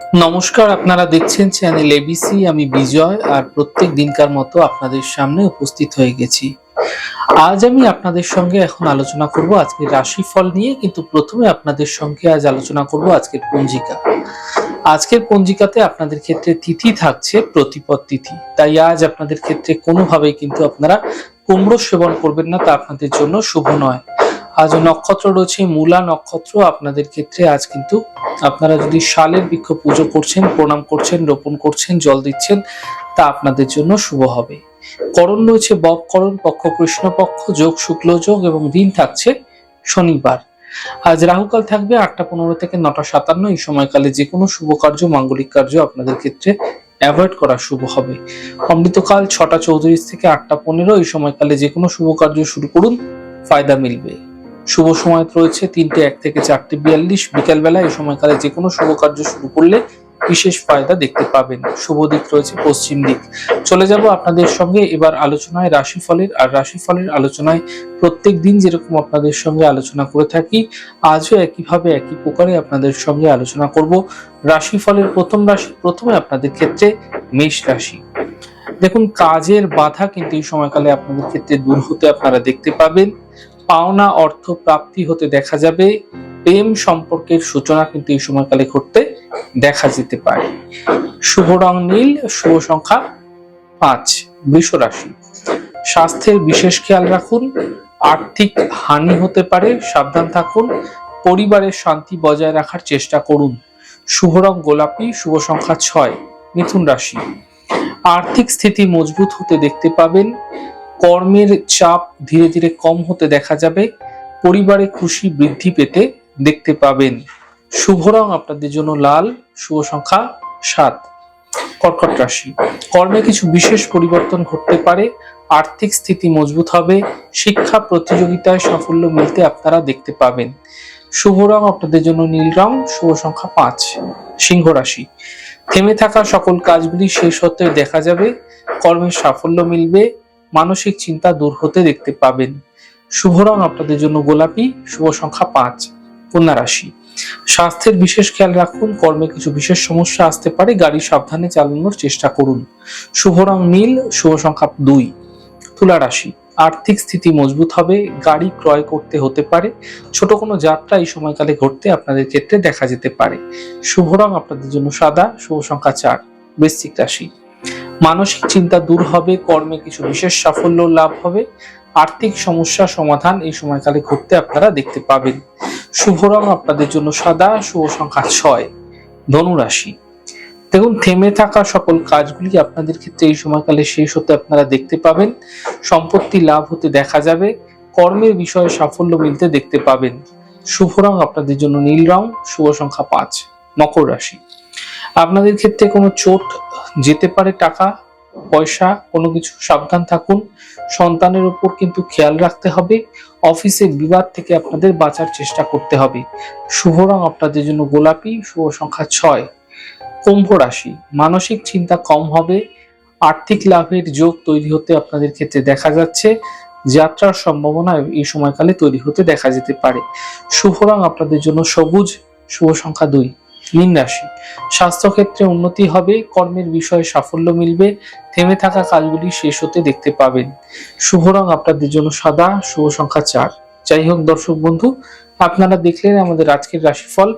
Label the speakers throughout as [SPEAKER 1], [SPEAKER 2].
[SPEAKER 1] নমস্কার, আপনারা দেখছেন চ্যানেল এবিসি আমি বিজয় আর প্রত্যেক দিনকার মতো আপনাদের সামনে উপস্থিত হয়ে গেছি। আজ আমি আপনাদের সঙ্গে এখন আলোচনা করব আজকের রাশিফল নিয়ে, কিন্তু প্রথমে আপনাদের সঙ্গে আজ আলোচনা করব আজকের পঞ্জিকা। আজকের পঞ্জিকাতে আপনাদের ক্ষেত্রে তিথি থাকছে প্রতিপদ তিথি। তাই আজ আপনাদের ক্ষেত্রে কোনোভাবেই কিন্তু আপনারা কুমড়ো সেবন করবেন না, তা আপনাদের জন্য শুভ নয়। আজ নক্ষত্র রয়েছে, মূলা নক্ষত্র আপনাদের ক্ষেত্রে আজ কিন্তু আপনারা যদি শালের বৃক্ষ পুজো করছেন, প্রণাম করছেন, রোপণ করছেন, জল দিচ্ছেন, তা আপনাদের জন্য শুভ হবে। করণ রয়েছে ববকরণ পক্ষ কৃষ্ণ পক্ষ, যোগ শুক্ল যোগ এবং দিন থাকছে শনিবার। আজ রাহুকাল থাকবে আটটা পনেরো থেকে নটা সাতান্ন, এই সময়কালে যে কোনো শুভ কার্য, মাঙ্গলিক কার্য আপনাদের ক্ষেত্রে অ্যাভয়েড করা শুভ হবে। অমৃতকাল ছটা চৌত্রিশ থেকে আটটা পনেরো, এই সময়কালে যে কোনো শুভ কার্য শুরু করুন, ফায়দা মিলবে। শুভ সময় রয়েছে তিনটে, এক থেকে চারটে বিয়াল্লিশ। বিকালবেলা এই সময়কালে যে কোনো শুভ কার্য শুরু করলে বিশেষ ফায়দা দেখতে পাবেন। শুভ দিক রয়েছে পশ্চিম দিক। চলে যাব আপনাদের সঙ্গে এবার আলোচনায় রাশিফলের। আর রাশিফলের আলোচনায় প্রত্যেক দিন যেরকম আপনাদের সঙ্গে আলোচনা করে থাকি, আজও একইভাবে একই প্রকারে আপনাদের সঙ্গে আলোচনা করব। রাশিফলের প্রথম রাশি, প্রথমে আপনাদের ক্ষেত্রে মেষ রাশি। দেখুন, কাজের বাধা কিন্তু এই সময়কালে আপনাদের ক্ষেত্রে দূর হতে আপনারা দেখতে পাবেন। পাওনা অর্থ প্রাপ্তি হতে দেখা যাবে। প্রেম সম্পর্কের সূচনা কিন্তু এই সময়কালে ঘটতে দেখা যেতে পারে। শুভ রং নীল, শুভ সংখ্যা পাঁচ, বৃষ রাশি। স্বাস্থ্যের বিশেষ খেয়াল রাখুন, আর্থিক হানি হতে পারে, সাবধান থাকুন, পরিবারের শান্তি বজায় রাখার চেষ্টা করুন। শুভ রং গোলাপি, শুভ সংখ্যা ছয়, মিথুন রাশি। আর্থিক স্থিতি মজবুত হতে দেখতে পাবেন কর্মের চাপ ধীরে ধীরে কম হতে দেখা যাবে, পরিবারে খুশি বৃদ্ধি পেতে দেখতে পাবেন। শুভ রং আপনাদের জন্য লাল, শুভ সংখ্যা সাত। কর্কট রাশি। কর্মে কিছু বিশেষ পরিবর্তন ঘটতে পারে, আর্থিক স্থিতি মজবুত হবে, শিক্ষা প্রতিযোগিতায় সাফল্য মিলতে আপনারা দেখতে পাবেন। শুভ রং আপনাদের জন্য নীল রং, শুভ সংখ্যা পাঁচ। সিংহ রাশি। থেমে থাকা সকল কাজগুলি শেষ হতে দেখা যাবে কর্মের সাফল্য মিলবে মানসিক চিন্তা দূর হতে দেখতে পাবেন। শুভ রং আপনাদের জন্য গোলাপি, শুভ সংখ্যা পাঁচ, কন্যা রাশি। স্বাস্থ্যের বিশেষ খেয়াল রাখুন, কর্মে কিছু বিশেষ সমস্যা আসতে পারে, গাড়ি সাবধানে চালানোর চেষ্টা করুন। শুভ রং নীল, শুভ সংখ্যা দুই, তুলা রাশি। আর্থিক স্থিতি মজবুত হবে, গাড়ি ক্রয় করতে হতে পারে, ছোট কোনো যাত্রা এই সময়কালে ঘটতে আপনাদের ক্ষেত্রে দেখা যেতে পারে। শুভ রং আপনাদের জন্য সাদা, শুভ সংখ্যা চার, বৃশ্চিক রাশি। মানসিক চিন্তা দূর হবে, কর্মে কিছু বিশেষ সাফল্য লাভ হবে, আর্থিক সমস্যা সমাধান এই সময়কালে ঘটতে আপনারা দেখতে পাবেন। শুভ রং আপনাদের জন্য সাদা, শুভ সংখ্যা ছয়, ধনুরাশি। দেখুন, থেমে থাকা সকল কাজগুলি আপনাদের ক্ষেত্রে এই সময়কালে শেষ হতে আপনারা দেখতে পাবেন। সম্পত্তি লাভ হতে দেখা যাবে, কর্মের বিষয়ে সাফল্য মিলতে দেখতে পাবেন। শুভ রং আপনাদের জন্য নীল রং, শুভ সংখ্যা পাঁচ, মকর রাশি। আপনাদের ক্ষেত্রে কোনো চোট যেতে পারে টাকা, পয়সা, কোনো কিছু, সাবধান থাকুন। সন্তানের উপর কিন্তু খেয়াল রাখতে হবে। অফিসে বিবাদ থেকে আপনাদের বাঁচার চেষ্টা করতে হবে। শুভ রং আপনাদের জন্য গোলাপি, শুভ সংখ্যা ছয়। কুম্ভ রাশি, মানসিক চিন্তা কম হবে। আর্থিক লাভের যোগ তৈরি হতে আপনাদের ক্ষেত্রে দেখা যাচ্ছে। যাত্রার সম্ভাবনা এই সময়কালে তৈরি হতে দেখা যেতে পারে। শুভ রং আপনাদের জন্য সবুজ, শুভ সংখ্যা দুই। মীন রাশি। স্বাস্থ্যক্ষেত্রে উন্নতি হবে, কর্মের বিষয়ে সাফল্য মিলবে, থেমে থাকা কাজগুলি শেষ হতে দেখতে পাবেন। শুভ রং আপনাদের জন্য সাদা, শুভ সংখ্যা চার। যাই হোক দর্শক বন্ধু, আপনারা দেখলেন আমাদের আজকের রাশিফল।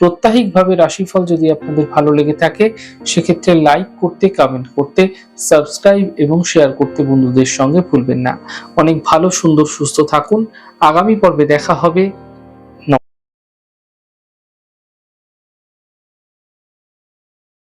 [SPEAKER 1] প্রত্যাহিকভাবে রাশিফল যদি আপনাদের ভালো লেগে থাকে, সেক্ষেত্রে লাইক করতে কমেন্ট করতে সাবস্ক্রাইব এবং শেয়ার করতে বন্ধুদের সঙ্গে ভুলবেন না। অনেক ভালো, সুন্দর, সুস্থ থাকুন। আগামী পর্বে দেখা হবে।